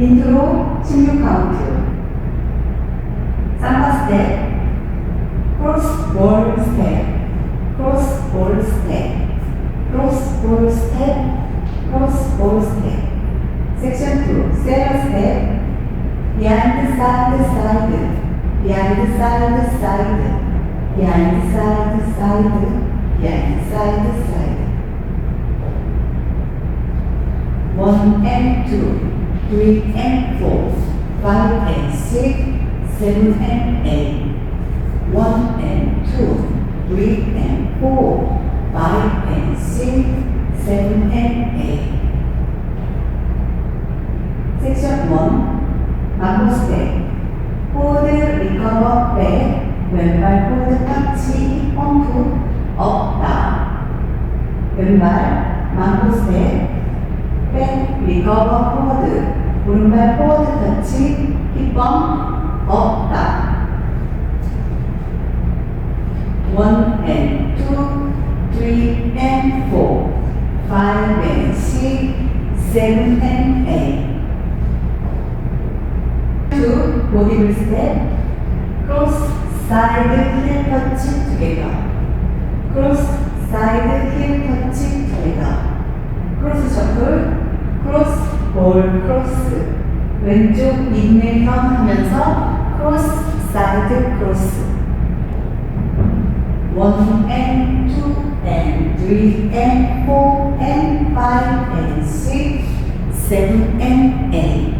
인트로 16카운트. 삼바 스텝 크로스 볼 스텝. 크로스 볼 스텝. 크로스 볼 스텝. 크로스 볼 스텝. 섹션 2 세러 스텝. 비하인드 사이드 사이드. 비하인드 사이드 사이드. 비하인드 사이드 사이드. 비하인드 사이드 사이드. one and two, three and four, five and six, seven and eight, one and two, three and four, five and six, seven and eight. Section one, mambo step. Forward recover back, 왼발 forward 터치, 펌프, up, down. 왼발 mambo step. 백, 리커버, 포워드, 오른발 포워드 터치, 힙범, 업, and two, three and four, five and six, seven and eight. Two, body step, cross, side, heel touch together. Cross, side, heel touch together. 크로스 셔플, 크로스, 볼, 크로스. 왼쪽 인내 턴 하면서 크로스, 사이드, 크로스. One and two and three and four and five and six, seven and eight.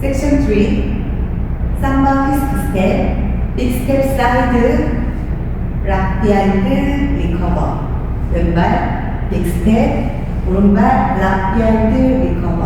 Section 3 삼바 피스트 스텝, 빅 스텝 사이드, 락 비하인드 리커버 왼발 빅스텝, 오른발 락 비하인드 리커버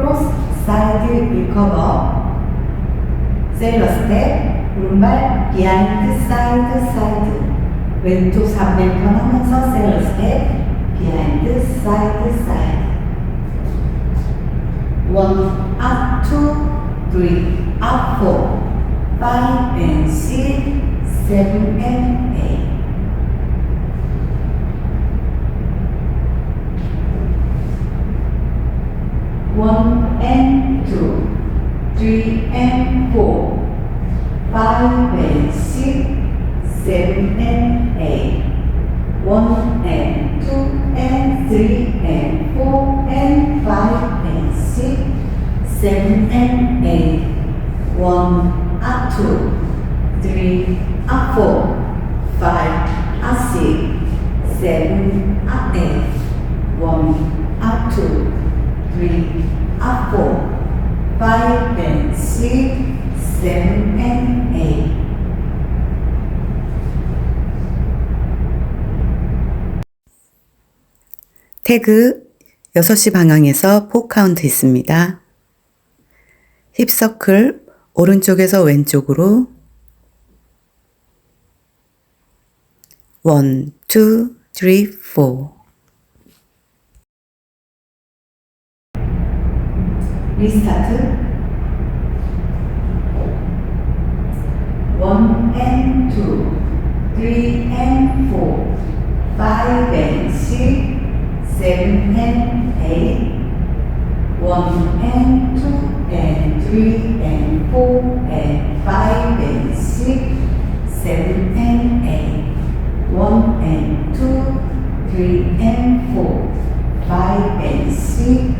크로스 사이드 리커버. 셀러 스텝 오른발 비하인드 사이드 사이드. 왼쪽 3連하면서 셀러 스텝 비하인드 사이드 사이드. 원 up two up four and six and eight and four, five and six, seven and eight, one and two and three and four and five and six, seven and eight, one up two, three up four, five up six, seven up eight, one up two three, up four, five and six, seven and eight. 태그 6시 방향에서 4카운트 있습니다. 힙 서클 오른쪽에서 왼쪽으로 1, 2, 3, 4 리스타트. 1 and 2, 3 and 4, 5 and 6, 7 and 8, 1 and 2 and 3 and 4 and 5 and 6, 7 and 8, 1 and 2, 3 and 4, 5 and 6,